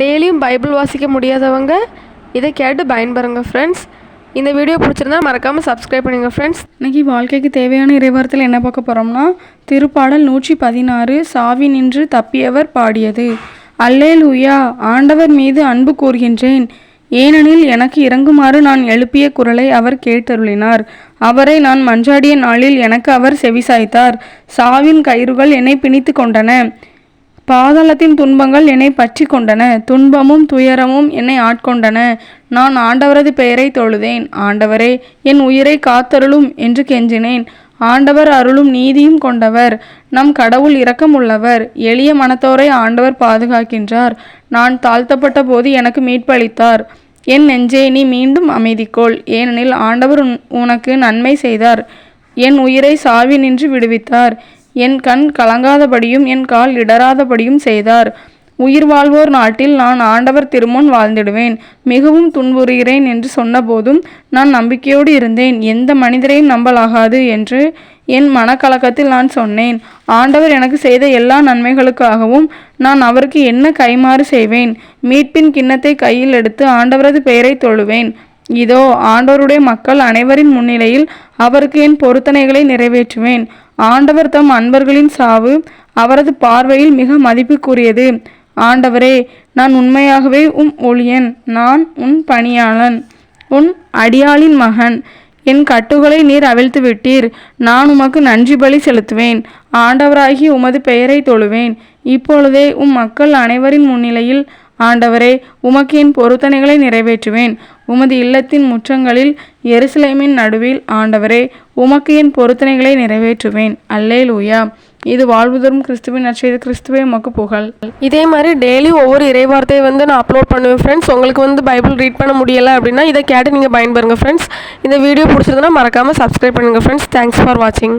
டெய்லியும் பைபிள் வாசிக்க முடியாதவங்க இதை கேட்டு பயன்பெறுங்க ஃப்ரெண்ட்ஸ் இந்த வீடியோ பிடிச்சிருந்தா மறக்காமல் சப்ஸ்கிரைப் பண்ணுங்கள் ஃப்ரெண்ட்ஸ் இன்றைக்கி வாழ்க்கைக்கு தேவையான இறைவரத்தில் என்ன பார்க்க போகிறோம்னா திருப்பாடல் நூற்றி பதினாறு சாவி நின்று தப்பியவர் பாடியது. அல்லேலூயா ஆண்டவர் மீது அன்பு கூறுகின்றேன். ஏனெனில் எனக்கு இறங்குமாறு நான் எழுப்பிய குரலை அவர் கேட்டருளினார். அவரை நான் மன்றாடிய நாளில் எனக்கு அவர் செவிசாய்த்தார். சாவின் கயிறுகள் என்னை பிணித்து கொண்டன. பாதாளத்தின் துன்பங்கள் என்னை பற்றி கொண்டன துன்பமும் துயரமும் என்னை ஆட்கொண்டன. நான் ஆண்டவரது பெயரை தொழுதேன். ஆண்டவரே என் உயிரை காத்தருளும் என்று கெஞ்சினேன். ஆண்டவர் அருளும் நீதியும் கொண்டவர். நம் கடவுள் இரக்கமுள்ளவர். எளிய மனத்தோரை ஆண்டவர் பாதுகாக்கின்றார். நான் தாழ்த்தப்பட்ட போது எனக்கு மீட்பளித்தார். என் நெஞ்சே நீ மீண்டும் அமைதிக்கொள். ஏனெனில் ஆண்டவர் உன்- உனக்கு நன்மை செய்தார். என் உயிரை சாவி நின்று விடுவித்தார். என் கண் கலங்காதபடியும் என் கால் இடராதபடியும் செய்தார். உயிர் வாழ்வோர் நாட்டில் நான் ஆண்டவர் திருமுன் வாழ்ந்திடுவேன். மிகவும் துன்புறுகிறேன் என்று சொன்னபோதும் நான் நம்பிக்கையோடு இருந்தேன். எந்த மனிதரையும் நம்பலாகாது என்று என் மனக்கலக்கத்தில் நான் சொன்னேன். ஆண்டவர் எனக்கு செய்த எல்லா நன்மைகளுக்காகவும் நான் அவருக்கு என்ன கைமாறு செய்வேன்? மீட்பின் கிண்ணத்தை கையில் எடுத்து ஆண்டவரது பெயரை தொழுவேன். இதோ ஆண்டவருடைய மக்கள் அனைவரின் முன்னிலையில் அவருக்கு என் பொருத்தனைகளை நிறைவேற்றுவேன். ஆண்டவர் தம் அன்பர்களின் சாவு அவரது பார்வையில் மிக மதிப்புக்குரியது. ஆண்டவரே நான் உண்மையாகவே உம் ஒளியன் நான் உன் பணியாளன் உன் அடியாளின் மகன். என் கட்டுகளை நீர் அவிழ்த்து விட்டீர். நான் உமக்கு நன்றி பலி செலுத்துவேன். ஆண்டவராகி உமது பெயரை தொழுவேன். இப்பொழுதே உம் மக்கள் அனைவரின் முன்னிலையில் ஆண்டவரே உமக்கின் பொருத்தனைகளை நிறைவேற்றுவேன். உமது இல்லத்தின் முற்றங்களில் எருசலேமின் நடுவில் ஆண்டவரே உமக்கு என் பொருத்தனைகளை நிறைவேற்றுவேன். அல்லேலூயா. இது வாழ்வுதரும் கிறிஸ்துவின் நற்செய்தி. கிறிஸ்துவே உமக்கு புகழ். இதே மாதிரி டெய்லி ஒவ்வொரு இறைவார்த்தையை வந்து நான் அப்லோட் பண்ணுவேன் ஃப்ரெண்ட்ஸ் உங்களுக்கு வந்து பைபிள் ரீட் பண்ண முடியலை அப்படின்னா இதை கேட்டு நீங்கள் பயன்பெறுங்க ஃப்ரெண்ட்ஸ் இந்த வீடியோ பிடிச்சிருந்தனா மறக்காமல் சப்ஸ்கிரைப் பண்ணுங்கள் ஃப்ரெண்ட்ஸ் தேங்க்ஸ் ஃபார் வாட்சிங்